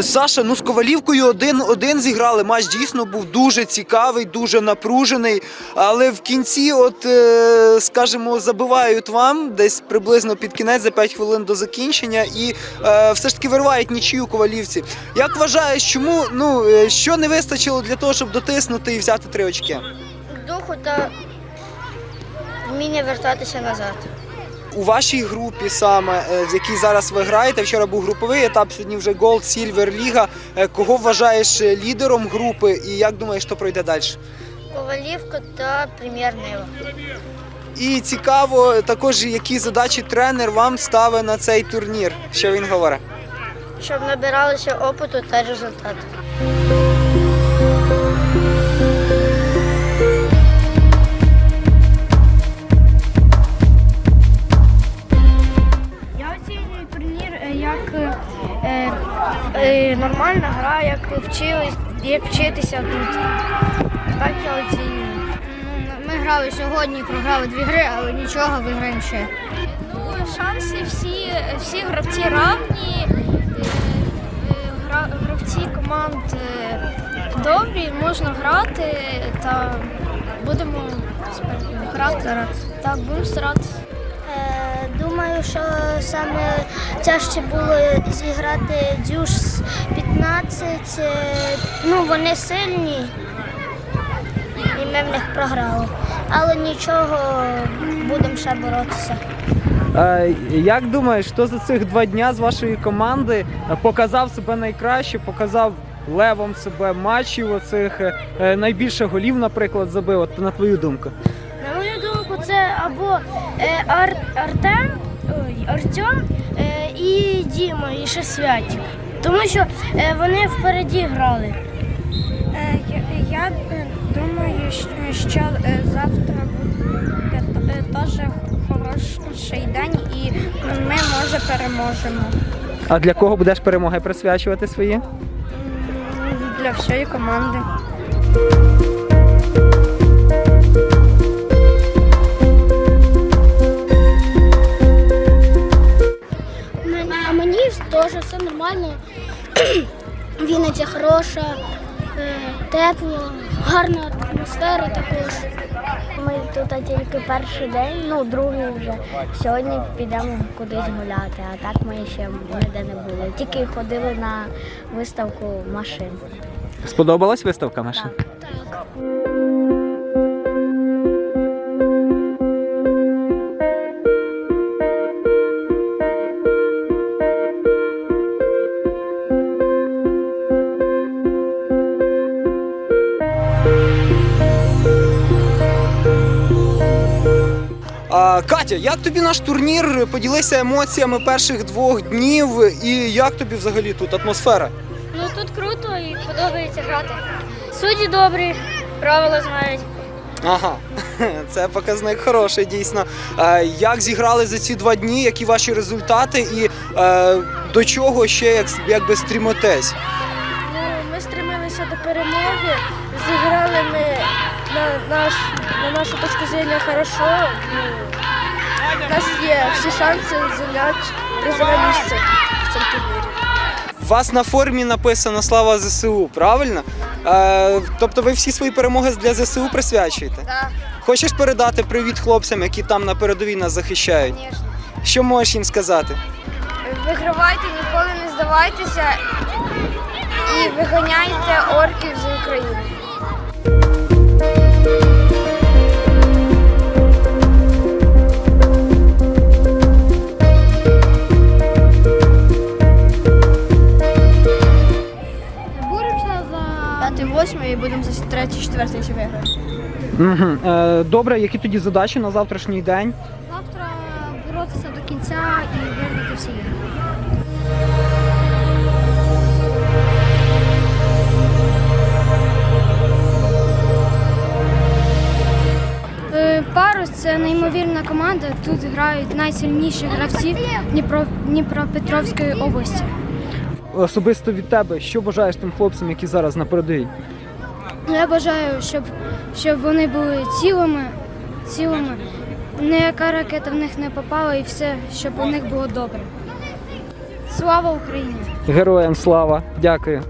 Е, Саша, ну з Ковалівкою один-один зіграли. Матч дійсно був дуже цікавий, дуже напружений. Але в кінці, от е, скажімо, забивають вам десь приблизно під кінець за 5 хвилин до закінчення, і е, все ж таки виривають нічию ковалівці. Як вважаєш, чому ну що не вистачило для того, щоб дотиснути і взяти три очки? Духу та вміння вертатися назад. У вашій групі саме, е, в якій зараз ви граєте, вчора був груповий етап, сьогодні вже Gold, Silver, Ліга. Е, Кого вважаєш е, лідером групи і як думаєш, хто пройде далі? Ковалівка та прем'єр Нива. І цікаво також, які задачі тренер вам ставить на цей турнір. Що він говорить? Щоб набиралися опиту та результату. Е, нормальна гра, як вчились, як вчитися тут. Так я оцінюю. Ми грали сьогодні, програли дві гри, але нічого, виграємо ще. Думаю, шанси всі, всі гравці равні. е, гра- Гравці команд е, добрі, можна грати та будемо грати. Так, будемо старатися. Думаю, що саме тяжче було зіграти дюш з 15. е, Ну, вони сильні, і ми в них програли. Але нічого, будемо ще боротися. Як думаєш, хто за цих два дня з вашої команди показав себе найкраще, показав левом себе матчів оцих е, найбільше голів, наприклад, забив? На твою думку? Це або е, Ар, Артем, ой, Артем е, і Діма, і ще Святік. Тому що е, вони впереді грали. Е, Я думаю, що завтра буде теж хороший день і ми може переможемо А для кого будеш перемоги присвячувати свої? для всієї команди. А мені теж все нормально. Вінниця хороша, е, тепло, гарна атмосфера також. Ми тут тільки перший день, ну другий вже. Сьогодні підемо кудись гуляти, а так ми ще ніде не були. Тільки ходили на виставку машин. Сподобалась виставка машин? Так. А, Катя, як тобі наш турнір? Поділися емоціями перших двох днів і як тобі взагалі тут атмосфера? Ну тут круто і подобається грати. Судді добрі, правила знають. Ага, це показник хороший, дійсно. Як зіграли за ці два дні, які ваші результати і е, до чого ще як, якби стрімотесь? Ну, ми стремилися до перемоги, зіграли ми на, наш, на нашу точку зору хорошо. Ну, у нас є всі шанси зайняти призове місце в цьому турнірі. У вас на формі написано Слава ЗСУ, правильно? Е, тобто ви всі свої перемоги для ЗСУ присвячуєте? Так, Хочеш передати привіт хлопцям, які там на передовій нас захищають? звісно. Що можеш їм сказати? Вигравайте, ніколи не здавайтеся і виганяйте орків з України. І будемо за третій, четвертий. Угу. Е, добре, які тоді задачі на завтрашній день? Завтра боротися до кінця і виграти всі ігри. Тут грають найсильніші гравці Дніпро, Дніпропетровської області. Особисто від тебе, що бажаєш тим хлопцям, які зараз на передовій? Я бажаю, щоб, щоб вони були цілими, цілими, ніяка ракета в них не попала і все, щоб у них було добре. Слава Україні! Героям слава! Дякую.